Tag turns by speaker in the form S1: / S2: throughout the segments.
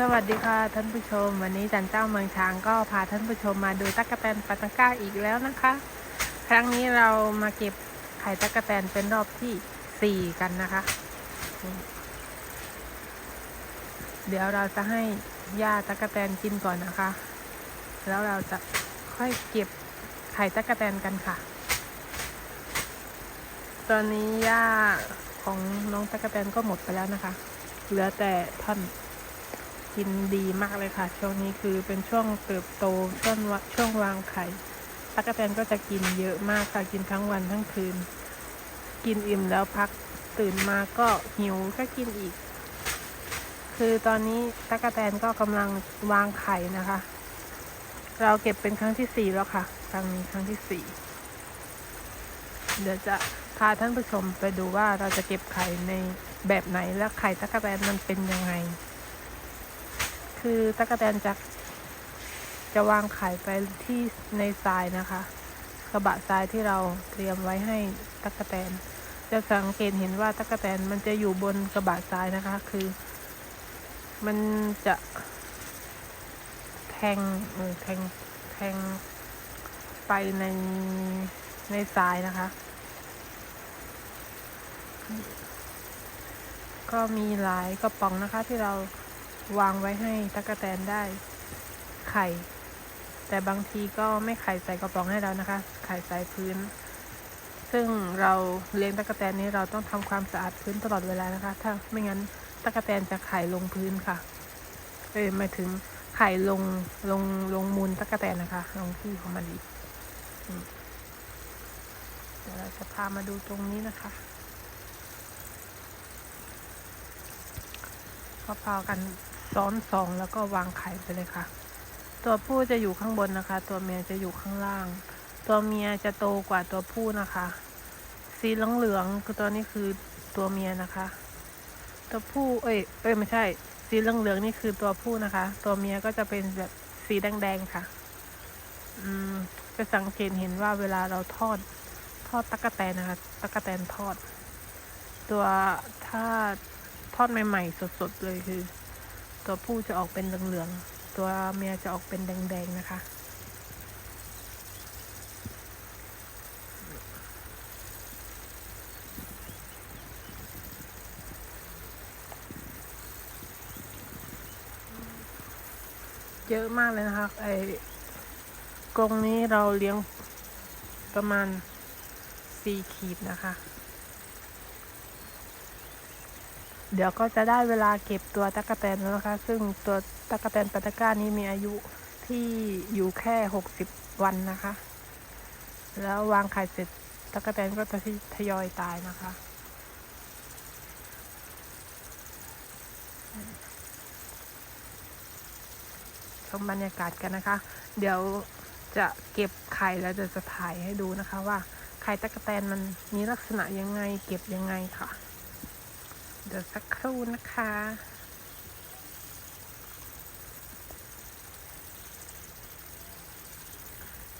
S1: สวัสดีค่ะท่านผู้ชม วันนี้จันเจ้าเมืองช้างก็พาท่านผู้ชมมาดูตั๊กแตนปาตังก้าอีกแล้วนะคะ ครั้งนี้เรามาเก็บไข่ตั๊กแตนเป็นรอบที่สี่กันนะคะ เดี๋ยวเราจะให้ย่าตั๊กแตนกินก่อนนะคะ แล้วเราจะค่อยเก็บไข่ตั๊กแตนกันค่ะ ตอนนี้ย่าของน้องตั๊กแตนก็หมดไปแล้วนะคะ เหลือแต่ท่อน กินดีมากเลยค่ะ ช่วงนี้คือเป็นช่วงเติบโตช่วงช่วงวางไข่ตั๊กแตนก็จะกินเยอะมากค่ะกินทั้งวันทั้งคืน กินอิ่มแล้วพักตื่นมาก็หิวก็กินอีก คือตอนนี้ตั๊กแตนก็กำลังวางไข่นะคะ เราเก็บเป็นครั้งที่สี่แล้วค่ะ ครั้งนี้ครั้งที่สี่เดี๋ยวจะพาท่านผู้ชมไปดูว่าเราจะเก็บไข่ในแบบไหนและไข่ตั๊กแตนมันเป็นยังไง คือตั๊กแตนจะจะวางไข่ไปที่ในทรายนะคะ กระบะทรายที่เราเตรียมไว้ให้ตั๊กแตน จะสังเกตเห็นว่าตั๊กแตนมันจะอยู่บนกระบะทรายนะคะ คือ มันจะแทงเออแทงแทงไปในในทรายนะคะ ก็มีหลายกระป๋องนะคะที่เรา วางไว้ให้ตั๊กแตนได้ไข่ แต่บางทีก็ไม่ไข่ใส่กระป๋องให้เรานะคะ ไข่ใส่พื้น ซึ่งเราเลี้ยงตั๊กแตนนี้เราต้องทำความสะอาดพื้นตลอดเวลานะคะ ถ้าไม่งั้นตั๊กแตนจะไข่ลงพื้นค่ะ เอ้ยหมายถึงไข่ลงลงลงมูลตั๊กแตนนะคะ ลงที่ของมันอีกอืมเดี๋ยวเราจะพามาดูตรงนี้นะคะก็พากัน ซ้อนสองแล้วก็วางไข่ไปเลยค่ะ ตัวผู้จะอยู่ข้างบนนะคะ ตัวเมียจะอยู่ข้างล่าง ตัวเมียจะโตกว่าตัวผู้นะคะ สีเหลืองๆคือตัวนี้คือตัวเมียนะคะ ตัวผู้เอ้ยเอ้ยไม่ใช่ สีเหลืองๆนี่คือตัวผู้นะคะ ตัวเมียก็จะเป็นแบบสีแดงๆค่ะ อืมจะสังเกตเห็นว่าเวลาเราทอด ทอดตั๊กแตนนะคะตั๊กแตนทอด ตัวถ้าทอดใหม่ ๆ สดๆเลยคือ ตัวผู้จะออกเป็นเหลืองๆ ตัวเมียจะออกเป็นแดงๆนะคะ เยอะมากเลยนะคะ ไอ้กรงนี้เราเลี้ยงประมาณสี่ขีดนะคะ เดี๋ยวก็จะได้เวลาเก็บตัวตั๊กแตนแล้วนะคะ ซึ่งตัวตั๊กแตนปาตาก้านี้มีอายุที่อยู่แค่หกสิบวันนะคะ แล้ววางไข่เสร็จตั๊กแตนก็จะทยอยตายนะคะชมบรรยากาศกันนะคะ เดี๋ยวจะเก็บไข่แล้วจะจะถ่ายให้ดูนะคะว่าไข่ตั๊กแตนมันมีลักษณะยังไงเก็บยังไงค่ะ ดี๋ยวสักครู่นะคะ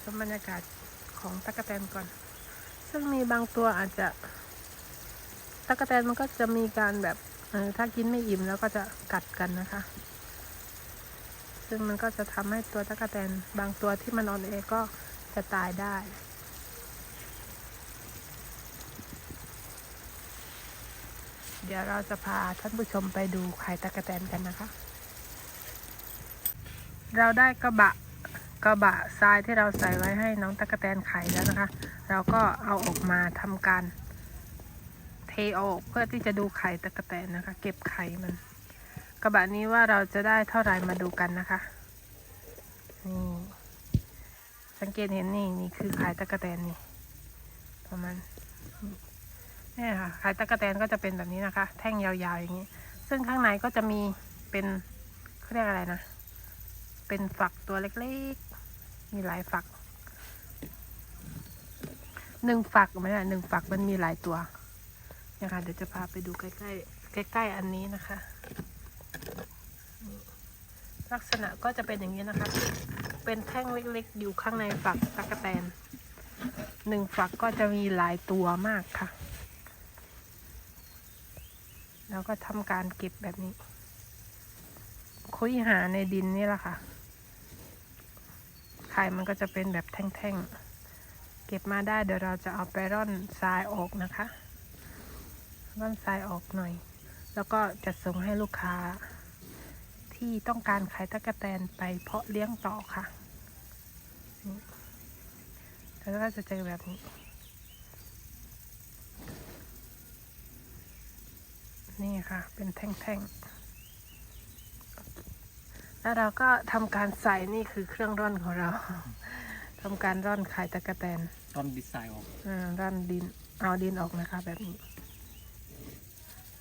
S1: ชมบรรยากาศของตั๊กแตนก่อน ซึ่งมีบางตัวอาจจะตั๊กแตนมันก็จะมีการแบบเออถ้ากินไม่อิ่มแล้วก็จะกัดกันนะคะ ซึ่งมันก็จะทำให้ตัวตั๊กแตนบางตัวที่มันอ่อนแอก็จะตายได้ เดี๋ยวเราจะพาท่านผู้ชมไปดูไข่ตั๊กแตนกันนะคะ เราได้กระบะกระบะทรายที่เราใส่ไว้ให้น้องตั๊กแตนไข่แล้วนะคะ เราก็เอาออกมาทำการ เทออกเพื่อที่จะดูไข่ตั๊กแตนนะคะ เก็บไข่มัน กระบะนี้ว่าเราจะได้เท่าไหร่มาดูกันนะคะนี่สังเกตเห็นนี่นี่คือไข่ตั๊กแตนนี่ประมาณ นี่ค่ะไข่ตั๊กแตนก็จะเป็นแบบนี้นะคะ แท่งยาวๆอย่างนี้ ซึ่งข้างในก็จะมีเป็นเขาเรียกอะไรนะ เป็นฝักตัวเล็กๆ มีหลายฝักหนึ่งฝักไม่ใช่หนึ่งฝักมันมีหลายตัวนี่ยค่ะเดี๋ยวจะพาไปดูใกล้ๆใกล้ๆอันนี้นะคะ ลักษณะก็จะเป็นอย่างนี้นะคะ เป็นแท่งเล็กๆ อยู่ข้างในฝักตะกะแตนหนึ่งฝักก็จะมีหลายตัวมากค่ะ แล้วก็ทำการเก็บแบบนี้ คุยหาในดินนี่แหละค่ะไข่มันก็จะเป็นแบบแท่งๆ เก็บมาได้เดี๋ยวเราจะเอาไปร่อนทรายออกนะคะ ร่อนทรายออกหน่อย แล้วก็จะส่งให้ลูกค้า ที่ต้องการไข่ตะกะแตนไปเพาะเลี้ยงต่อค่ะ แล้วก็จะเจอแบบนี้ นี่ค่ะ เป็นแท่งๆ แล้วเราก็ทำการใส่นี่คือเครื่องร่อนของเราทำการร่อนไข่ตะกะแตน
S2: ตอนดีไซน์ออก
S1: อ่าร่อนดิน เอาดินออกนะคะ แบบนี้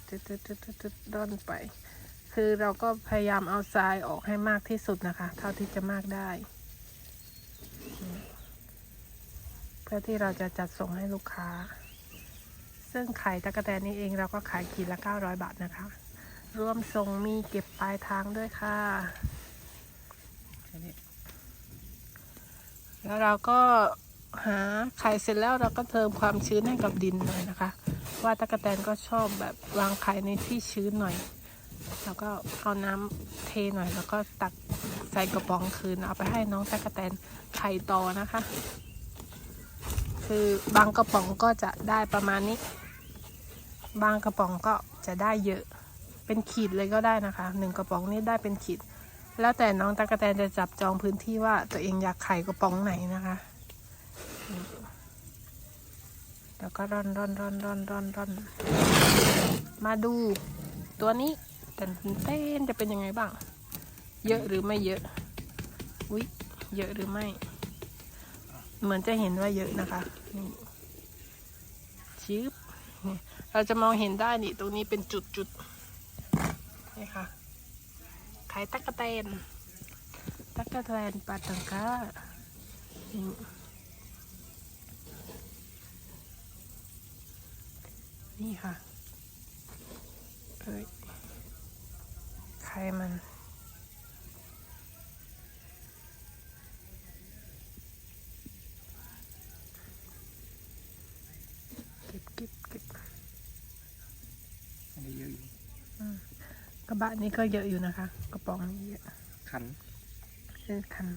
S1: ตึ๊ดตึ๊ดตึ๊ดตึ๊ดตึ๊ดร่อนไป คือเราก็พยายามเอาทรายออกให้มากที่สุดนะคะ เท่าที่จะมากได้อืมเพื่อที่เราจะจัดส่งให้ลูกค้า ซึ่งไข่ตะกะแตนนี้เองเราก็ขายขีดละ 900 บาทนะคะ รวมส่งมีเก็บปลายทางด้วยค่ะ
S2: แล้
S1: วเราก็หาไข่เสร็จแล้วเราก็เติมความชื้นให้กับดินหน่อยนะคะ ว่าตะกะแตนก็ชอบแบบวางไข่ในที่ชื้นหน่อย แล้วก็เอาน้ำเทหน่อย แล้วก็ตักใส่กระป๋องคืนเอาไปให้น้องตะกะแตนไข่ต่อนะคะ คือบางกระป๋องก็จะได้ประมาณนี้ บางกระป๋องก็จะได้เยอะเป็นขีดเลยก็ได้นะคะหนึ่งกระป๋องนี้ได้เป็นขีด แล้วแต่น้องตะกะแตนจะจับจองพื้นที่ว่าตัวเองอยากไข่กระป๋องไหนนะคะแล้วก็ร่อนร่อนร่อนร่อนร่อนร่อนมาดูตัวนี้เต้นเต้นจะเป็นยังไงบ้าง เยอะหรือไม่เยอะอุ๊ยเยอะหรือไม่ เหมือนจะเห็นว่าเยอะนะคะนี่ชิบนี่ เราจะมองเห็นได้นี่ตรงนี้เป็นจุดจุดๆนี่ค่ะไข่ตักกะแตนตักกะแตนปลาตังกานี่นี่ค่ะเอ้ยไข่มัน เก็บเก็บเก็บ
S2: อันนี้เยอะอยู่
S1: ก ระบะนี้ก็เยอะอยู่นะคะ กระป๋องนี้เยอะ
S2: ขัน
S1: เส้นคัน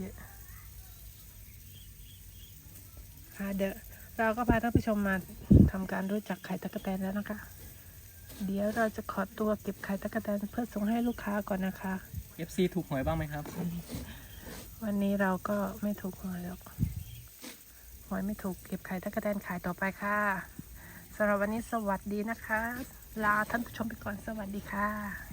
S1: เยอะค่ะเดี๋ยวเราก็พาท่านผู้ชมมาทำการรู้จักไข่ตะกะแตนแล้วนะคะ เดี๋ยวเราจะขอตัวเก็บไข่ตะกะแตนเพื่อส่งให้ลูกค้าก่อนนะคะ
S2: FC ถูกหวยบ้างไหมครับ
S1: วันนี้เราก็ไม่ถูกหวยแล้วหวยไม่ถูกเก็บไข่ตะกะแตนขายต่อไปค่ะสำหรับวันนี้สวัสดีนะคะ ลาท่านผู้ชมไปก่อนสวัสดีค่ะ